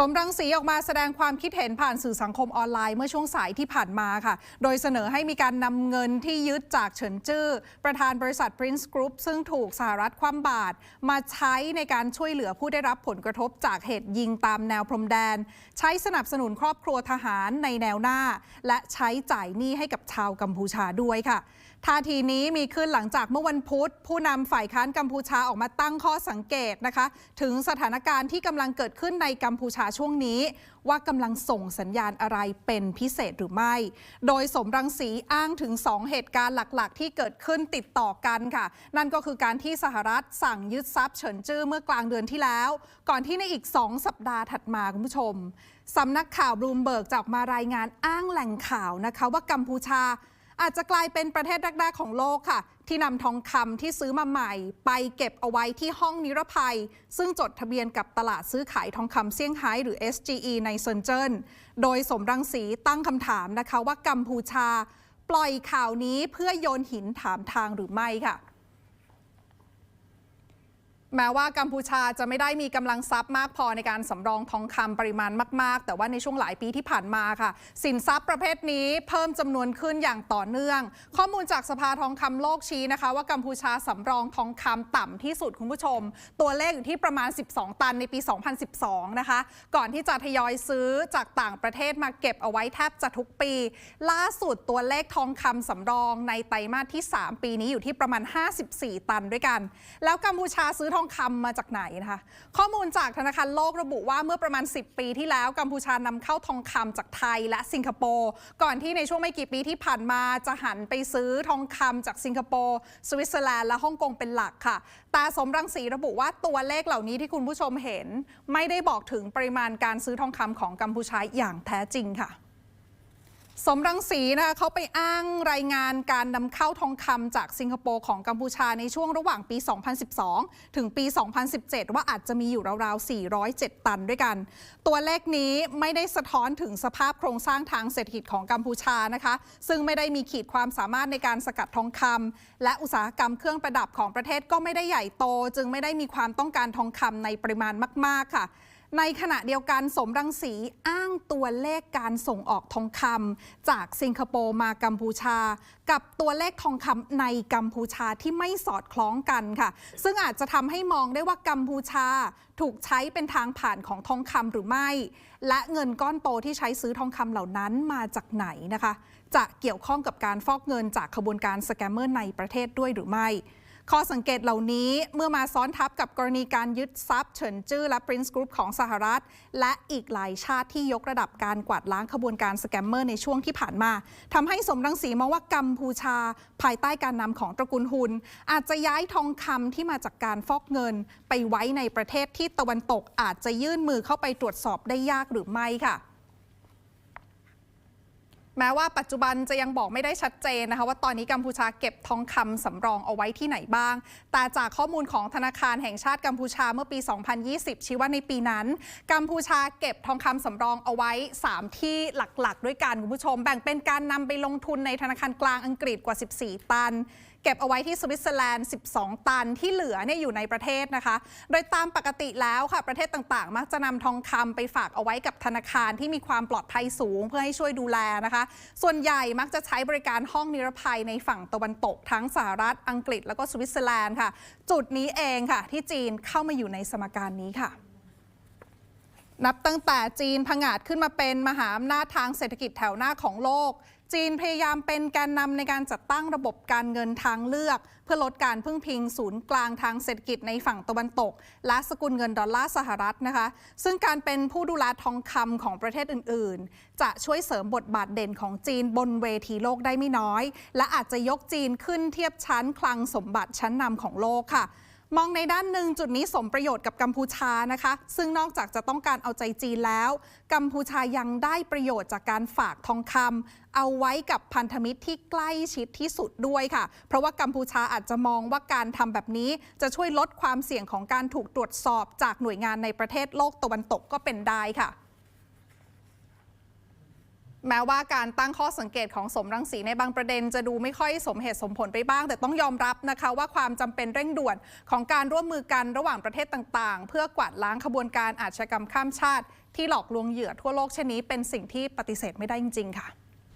สมรังสีออกมาแสดงความคิดเห็นผ่านสื่อสังคมออนไลน์เมื่อช่วงสายที่ผ่านมาค่ะ โดยเสนอให้มีการนำเงินที่ยึดจากเฉินจื้อ ประธานบริษัท Prince Group ซึ่งถูกสหรัฐคว่ำบาตรมาใช้ในการช่วยเหลือผู้ได้รับผลกระทบจากเหตุยิงตามแนวพรมแดน ใช้สนับสนุนครอบครัวทหารในแนวหน้า และใช้จ่ายหนี้ให้กับชาวกัมพูชาด้วยค่ะ ท่าทีนี้มีขึ้นหลังจากเมื่อวันพุธ ผู้นำฝ่ายค้านกัมพูชาออกมาตั้งข้อสังเกตนะคะ ถึงสถานการณ์ที่กำลังเกิดขึ้นในกัมพูชาช่วงนี้ ว่ากำลังส่งสัญญาณอะไรเป็นพิเศษหรือไม่ โดยสมรังสีอ้างถึง 2 เหตุการณ์หลักๆ ที่เกิดขึ้นติดต่อกันค่ะ นั่นก็คือการที่สหรัฐสั่งยึดทรัพย์เฉินจื้อเมื่อกลางเดือนที่แล้ว ก่อนที่ในอีก 2 สัปดาห์ถัดมาคุณผู้ชมสำนักข่าวบลูมเบิร์กจะออกมารายงานอ้างแหล่งข่าวนะคะว่ากัมพูชา อาจจะกลายเป็นประเทศแรกๆของโลกค่ะ ที่นำทองคำที่ซื้อมาใหม่ ไปเก็บเอาไว้ที่ห้องนิรภัย ซึ่งจดทะเบียนกับตลาดซื้อขายทองคำเซี่ยงไฮ้หรือ SGE ในเซินเจิ้น โดยสมรังสีตั้งคำถามนะคะว่ากัมพูชา ปล่อยข่าวนี้เพื่อโยนหินถามทางหรือไม่ค่ะ แม้ว่ากัมพูชาจะไม่ได้มีกำลังทรัพย์มากพอในการสำรองทองคำปริมาณมาก ๆ แต่ว่าในช่วงหลายปีที่ผ่านมาค่ะ สินทรัพย์ประเภทนี้เพิ่มจำนวนขึ้นอย่างต่อเนื่อง ข้อมูลจากสภาทองคำโลกชี้นะคะ ว่ากัมพูชาสำรองทองคำต่ำที่สุดคุณผู้ชม ตัวเลขอยู่ที่ประมาณ 12 ตันในปี 2012 นะคะ ก่อนที่จะทยอยซื้อจากต่างประเทศมาเก็บเอาไว้แทบจะทุกปี ล่าสุดตัวเลขทองคำสำรองในไตรมาสที่ 3 ปีนี้อยู่ที่ประมาณ 54 ตันด้วยกัน แล้วกัมพูชาซื้อทองคำมาจากไหนนะคะ ข้อมูลจากธนาคารโลกระบุว่าเมื่อประมาณ 10 ปีที่แล้วกัมพูชานำเข้าทองคำจากไทยและสิงคโปร์ก่อนที่ในช่วงไม่กี่ปีที่ผ่านมาจะหันไปซื้อทองคำจากสิงคโปร์สวิตเซอร์แลนด์และฮ่องกงเป็นหลักค่ะแต่สมรังสีระบุว่าตัวเลขเหล่านี้ที่คุณผู้ชมเห็น ไม่ได้บอกถึงปริมาณการซื้อทองคำของกัมพูชาอย่างแท้จริงค่ะ สมรังสีนะคะเขาไปอ้างรายงานการนำเข้าทองคำจากสิงคโปร์ของกัมพูชาในช่วงระหว่างปี 2012 ถึงปี 2017 ว่าอาจจะมีอยู่ราวๆ 407 ตันด้วยกัน ตัวเลขนี้ไม่ได้สะท้อนถึงสภาพโครงสร้างทางเศรษฐกิจของกัมพูชานะคะ ซึ่งไม่ได้มีขีดความสามารถในการสกัดทองคำและอุตสาหกรรมเครื่องประดับของประเทศก็ไม่ได้ใหญ่โต จึงไม่ได้มีความต้องการทองคำในปริมาณมาก ๆ ค่ะ ในขณะเดียวกันสมรังสีอ้างตัวเลขการส่งออกทองคำจากสิงคโปร์มากัมพูชา กับตัวเลขทองคำในกัมพูชาที่ไม่สอดคล้องกันค่ะ ซึ่งอาจจะทำให้มองได้ว่ากัมพูชาถูกใช้เป็นทางผ่านของทองคำหรือไม่ และเงินก้อนโตที่ใช้ซื้อทองคำเหล่านั้นมาจากไหนนะคะ จะเกี่ยวข้องกับการฟอกเงินจากขบวนการสแกมเมอร์ในประเทศด้วยหรือไม่ ข้อสังเกตเหล่านี้เมื่อมาซ้อนทับกับกรณีการยึดทรัพย์เฉินจื้อและ Prince Group ของสหรัฐ และอีกหลายชาติที่ยกระดับการกวาดล้างขบวนการสแกมเมอร์ในช่วงที่ผ่านมาทำให้สมรังสีมองว่ากัมพูชา ภายใต้การนำของตระกูลฮุน อาจจะย้ายทองคำที่มาจากการฟอกเงิน ไปไว้ในประเทศที่ตะวันตกอาจจะยื่นมือเข้าไปตรวจสอบได้ยากหรือไม่ค่ะ แม้ว่าปัจจุบันจะยังบอกไม่ได้ชัดเจนนะคะว่าตอนนี้กัมพูชาเก็บทองคำสำรองเอาไว้ที่ไหนบ้าง แต่จากข้อมูลของธนาคารแห่งชาติกัมพูชาเมื่อปี 2020 ชี้ว่าในปีนั้น กัมพูชาเก็บทองคำสำรองเอาไว้ 3 ที่หลักๆ ด้วยกันคุณผู้ชม แบ่งเป็นการนำไปลงทุนในธนาคารกลางอังกฤษกว่า 14 ตัน เก็บเอาไว้ที่สวิตเซอร์แลนด์ 12 ตันที่เหลือเนี่ยอยู่ในประเทศนะคะ โดยตามปกติแล้วค่ะ ประเทศต่างๆ มักจะนำทองคำไปฝากเอาไว้กับธนาคารที่มีความปลอดภัยสูงเพื่อให้ช่วยดูแลนะคะ ส่วนใหญ่มักจะใช้บริการห้องนิรภัยในฝั่งตะวันตก ทั้งสหรัฐอังกฤษแล้วก็สวิตเซอร์แลนด์ค่ะ จุดนี้เองค่ะ ที่จีนเข้ามาอยู่ในสมการนี้ค่ะนับตั้งแต่จีนผงาดขึ้นมาเป็นมหาอำนาจทางเศรษฐกิจแถวหน้าของโลก จีนพยายามเป็นแกนนำในการจัดตั้งระบบการเงินทางเลือก เพื่อลดการพึ่งพิงศูนย์กลางทางเศรษฐกิจในฝั่งตะวันตก และสกุลเงินดอลลาร์สหรัฐนะคะ ซึ่งการเป็นผู้ดูแลทองคำของประเทศอื่น ๆ จะช่วยเสริมบทบาทเด่นของจีนบนเวทีโลกได้ไม่น้อย และอาจจะยกจีนขึ้นเทียบชั้นคลังสมบัติชั้นนำของโลกค่ะ มองในด้านหนึ่งจุดนี้สมประโยชน์กับกัมพูชานะคะ ซึ่งนอกจากจะต้องการเอาใจจีนแล้ว กัมพูชายังได้ประโยชน์จากการฝากทองคำเอาไว้กับพันธมิตรที่ใกล้ชิดที่สุดด้วยค่ะ เพราะว่ากัมพูชาอาจจะมองว่าการทำแบบนี้ จะช่วยลดความเสี่ยงของการถูกตรวจสอบจากหน่วยงานในประเทศโลกตะวันตกก็เป็นได้ค่ะ แม้ว่าการตั้งข้อสังเกตของสมรังสีในบางประเด็น จะดูไม่ค่อยสมเหตุสมผลไปบ้าง แต่ต้องยอมรับนะคะว่าความจำเป็นเร่งด่วนของการร่วมมือกันระหว่างประเทศต่างๆ เพื่อกวาดล้างขบวนการอาชญากรรมข้ามชาติ ที่หลอกลวงเหยื่อทั่วโลกเช่นนี้เป็นสิ่งที่ปฏิเสธไม่ได้จริงๆค่ะ